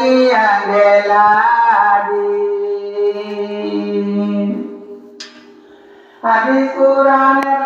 থাকিয়া গেলা কোরআনে